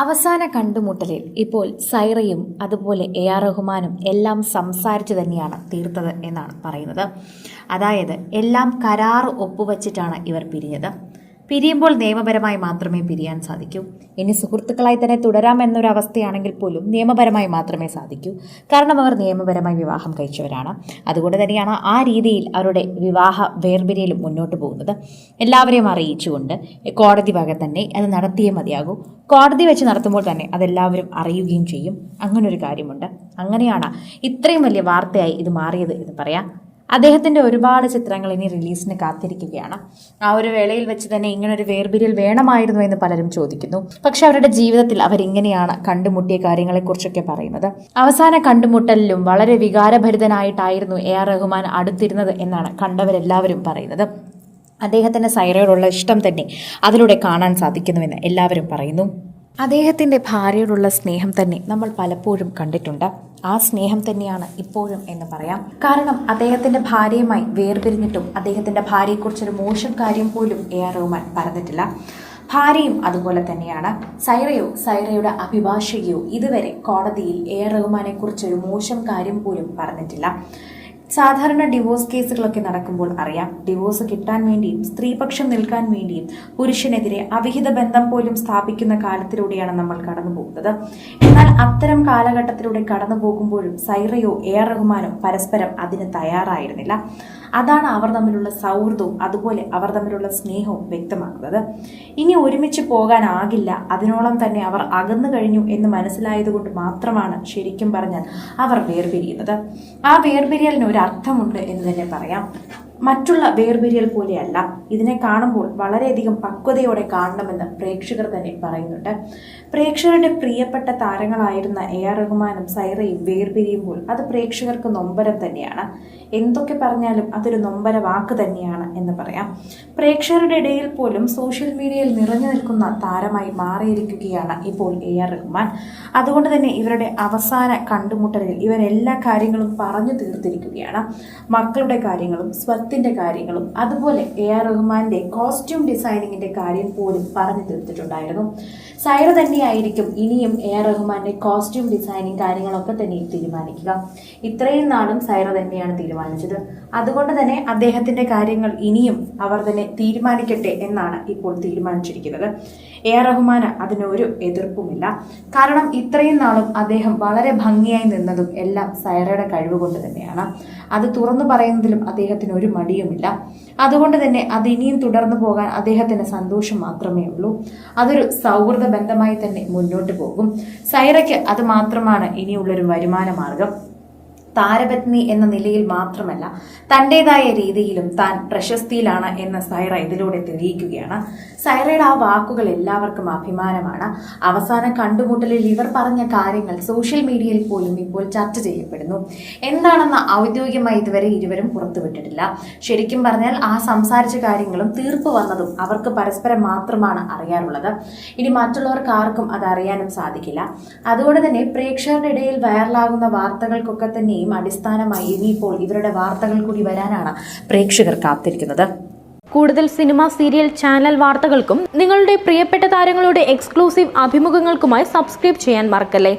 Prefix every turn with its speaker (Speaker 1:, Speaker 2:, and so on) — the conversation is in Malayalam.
Speaker 1: അവസാന കണ്ടുമുട്ടലിൽ ഇപ്പോൾ സൈറയും അതുപോലെ എ ആർ റഹ്മാനും എല്ലാം സംസാരിച്ചു തന്നെയാണ് തീർത്തത് എന്നാണ് പറയുന്നത്. അതായത് എല്ലാം കരാർ ഒപ്പുവച്ചിട്ടാണ് ഇവർ പിരിഞ്ഞത്. പിരിയുമ്പോൾ നിയമപരമായി മാത്രമേ പിരിയാൻ സാധിക്കൂ. ഇനി സുഹൃത്തുക്കളായി തന്നെ തുടരാം എന്നൊരവസ്ഥയാണെങ്കിൽ പോലും നിയമപരമായി മാത്രമേ സാധിക്കൂ. കാരണം അവർ നിയമപരമായി വിവാഹം കഴിച്ചവരാണ്. അതുകൊണ്ട് തന്നെയാണ് ആ രീതിയിൽ അവരുടെ വിവാഹ വേർപിരിയലും മുന്നോട്ട് പോകുന്നത്. എല്ലാവരെയും അറിയിച്ചുകൊണ്ട് കോടതി വക തന്നെ അത് നടത്തിയേ മതിയാകൂ. കോടതി വെച്ച് നടത്തുമ്പോൾ തന്നെ അതെല്ലാവരും അറിയുകയും ചെയ്യും. അങ്ങനൊരു കാര്യമുണ്ട്. അങ്ങനെയാണ് ഇത്രയും വലിയ വാർത്തയായി ഇത് മാറിയത് എന്ന് പറയാം. അദ്ദേഹത്തിന്റെ ഒരുപാട് ചിത്രങ്ങൾ ഇനി റിലീസിന് കാത്തിരിക്കുകയാണ്. ആ ഒരു വേളയിൽ വെച്ച് തന്നെ ഇങ്ങനൊരു വേർപിരിയൽ വേണമായിരുന്നു എന്ന് പലരും ചോദിക്കുന്നു. പക്ഷെ അവരുടെ ജീവിതത്തിൽ അവരിങ്ങനെയാണ് കണ്ടുമുട്ടിയ കാര്യങ്ങളെക്കുറിച്ചൊക്കെ പറയുന്നത്. അവസാന കണ്ടുമുട്ടലിലും വളരെ വികാരഭരിതനായിട്ടായിരുന്നു എ ആർ റഹ്മാൻ അടുത്തിരുന്നത് എന്നാണ് കണ്ടവരെല്ലാവരും പറയുന്നത്. അദ്ദേഹത്തിന്റെ സൈറയോടുള്ള ഇഷ്ടം തന്നെ അതിലൂടെ കാണാൻ സാധിക്കുന്നുവെന്ന് എല്ലാവരും പറയുന്നു. അദ്ദേഹത്തിന്റെ ഭാര്യയോടുള്ള സ്നേഹം തന്നെ നമ്മൾ പലപ്പോഴും കണ്ടിട്ടുണ്ട്. ആ സ്നേഹം തന്നെയാണ് ഇപ്പോഴും എന്ന് പറയാം. കാരണം അദ്ദേഹത്തിന്റെ ഭാര്യയുമായി വേർപിരിഞ്ഞിട്ടും അദ്ദേഹത്തിന്റെ ഭാര്യയെക്കുറിച്ചൊരു മോശം കാര്യം പോലും എ ആർ റഹ്മാൻ പറഞ്ഞിട്ടില്ല. ഭാര്യയും അതുപോലെ തന്നെയാണ്. സൈറയോ സൈറയുടെ അഭിഭാഷകയോ ഇതുവരെ കോടതിയിൽ എ ആർ റഹ്മാനെ കുറിച്ചൊരു മോശം കാര്യം പോലും പറഞ്ഞിട്ടില്ല. സാധാരണ ഡിവോഴ്സ് കേസുകളൊക്കെ നടക്കുമ്പോൾ അറിയാം. ഡിവോഴ്സ് കിട്ടാൻ വേണ്ടിയും സ്ത്രീപക്ഷം നിൽക്കാൻ വേണ്ടിയും പുരുഷനെതിരെ അവിഹിത ബന്ധം പോലും സ്ഥാപിക്കുന്ന കാലത്തിലൂടെയാണ് നമ്മൾ കടന്നു പോകുന്നത്. എന്നാൽ അത്തരം കാലഘട്ടത്തിലൂടെ കടന്നു പോകുമ്പോഴും സൈറയോ എ ആർ റഹ്മാനോ പരസ്പരം അതിന് തയ്യാറായിരുന്നില്ല. അതാണ് അവർ തമ്മിലുള്ള സൗഹൃദവും അതുപോലെ അവർ തമ്മിലുള്ള സ്നേഹവും വ്യക്തമാക്കുന്നത്. ഇനി ഒരുമിച്ച് പോകാനാകില്ല. അതിനോളം തന്നെ അവർ അകന്നു കഴിഞ്ഞു എന്ന് മനസ്സിലായതുകൊണ്ട് മാത്രമാണ് ശരിക്കും പറഞ്ഞാൽ അവർ വേർപിരിയുന്നത്. ആ വേർപിരിയലിന് ഒരു അർത്ഥമുണ്ട് എന്ന് തന്നെ പറയാം. മറ്റുള്ള വേർപിരിയൽ പോലെയല്ല. ഇതിനെ കാണുമ്പോൾ വളരെയധികം പക്വതയോടെ കാണണമെന്ന് പ്രേക്ഷകർ തന്നെ പറയുന്നുണ്ട്. പ്രേക്ഷകരുടെ പ്രിയപ്പെട്ട താരങ്ങളായിരുന്ന എ ആർ റഹ്മാനും സൈറയും വേർപിരിയുമ്പോൾ അത് പ്രേക്ഷകർക്ക് നൊമ്പരം തന്നെയാണ്. എന്തൊക്കെ പറഞ്ഞാലും അതൊരു നൊമ്പര വാക്ക് തന്നെയാണ് എന്ന് പറയാം. പ്രേക്ഷകരുടെ ഇടയിൽ പോലും സോഷ്യൽ മീഡിയയിൽ നിറഞ്ഞു നിൽക്കുന്ന താരമായി മാറിയിരിക്കുകയാണ് ഇപ്പോൾ എ ആർ റഹ്മാൻ. അതുകൊണ്ട് തന്നെ ഇവരുടെ അവസാന കണ്ടുമുട്ടലിൽ ഇവരെല്ലാ കാര്യങ്ങളും പറഞ്ഞു തീർത്തിരിക്കുകയാണ്. മക്കളുടെ കാര്യങ്ങളും സ്വത്തിന്റെ കാര്യങ്ങളും അതുപോലെ എ ആർ റഹ്മാന്റെ കോസ്റ്റ്യൂം ഡിസൈനിങ്ങിന്റെ കാര്യം പോലും പറഞ്ഞു തീർത്തിട്ടുണ്ടായിരുന്നു. സൈറ തന്നെയായിരിക്കും ഇനിയും എ ആർ റഹ്മാന്റെ കോസ്റ്റ്യൂം ഡിസൈനിങ് കാര്യങ്ങളൊക്കെ തന്നെ തീരുമാനിക്കുക. ഇത്രയും നാളും സൈറ തന്നെയാണ് തീരുമാനിച്ചത്. അതുകൊണ്ട് തന്നെ അദ്ദേഹത്തിന്റെ കാര്യങ്ങൾ ഇനിയും അവർ തന്നെ തീരുമാനിക്കട്ടെ എന്നാണ് ഇപ്പോൾ തീരുമാനിച്ചിരിക്കുന്നത്. എ ആർ റഹ്മാന് അതിനൊരു എതിർപ്പുമില്ല. കാരണം ഇത്രയും നാളും അദ്ദേഹം വളരെ ഭംഗിയായി നിന്നതും എല്ലാം സൈറയുടെ കഴിവ് കൊണ്ട് തന്നെയാണ്. അത് തുറന്നു പറയുന്നതിലും അദ്ദേഹത്തിന് ഒരു മടിയുമില്ല. അതുകൊണ്ട് തന്നെ അത് ഇനിയും തുടർന്നു പോകാൻ അദ്ദേഹത്തിന് സന്തോഷം മാത്രമേ ഉള്ളൂ. അതൊരു സൗഹൃദ ബന്ധമായി തന്നെ മുന്നോട്ട് പോകും. സൈറയ്ക്ക് അത് മാത്രമാണ് ഇനിയുള്ളൊരു വരുമാന മാർഗം താരപത്നി എന്ന നിലയിൽ മാത്രമല്ല തന്റെതായ രീതിയിലും താൻ പ്രശസ്തിയിലാണ് എന്ന് സൈറ ഇതിലൂടെ തെളിയിക്കുകയാണ്. സൈറയുടെ ആ വാക്കുകൾ എല്ലാവർക്കും അഭിമാനമാണ്. അവസാന കണ്ടുമുട്ടലിൽ ഇവർ പറഞ്ഞ കാര്യങ്ങൾ സോഷ്യൽ മീഡിയയിൽ പോലും ഇപ്പോൾ ചർച്ച ചെയ്യപ്പെടുന്നു. എന്താണെന്ന് ഔദ്യോഗികമായി ഇതുവരെ ഇരുവരും പുറത്തുവിട്ടിട്ടില്ല. ശരിക്കും പറഞ്ഞാൽ ആ സംസാരിച്ച കാര്യങ്ങളും തീർപ്പ് വന്നതും അവർക്ക് പരസ്പരം മാത്രമാണ് അറിയാറുള്ളത് ഇനി മറ്റുള്ളവർക്ക് ആർക്കും അത് അറിയാനും സാധിക്കില്ല. അതുകൊണ്ട് തന്നെ പ്രേക്ഷകരുടെ ഇടയിൽ വൈറലാകുന്ന വാർത്തകൾക്കൊക്കെ തന്നെയും അടിസ്ഥാനമായി ഇനിയിപ്പോൾ ഇവരുടെ വാർത്തകൾ കൂടി വരാനാണ് പ്രേക്ഷകർ കാത്തിരിക്കുന്നത്.
Speaker 2: കൂടുതൽ സിനിമ സീരിയൽ ചാനൽ വാർത്തകൾക്കും നിങ്ങളുടെ പ്രിയപ്പെട്ട താരങ്ങളുടെ എക്സ്ക്ലൂസീവ് അഭിമുഖങ്ങൾക്കുമായി സബ്സ്ക്രൈബ് ചെയ്യാൻ മറക്കല്ലേ?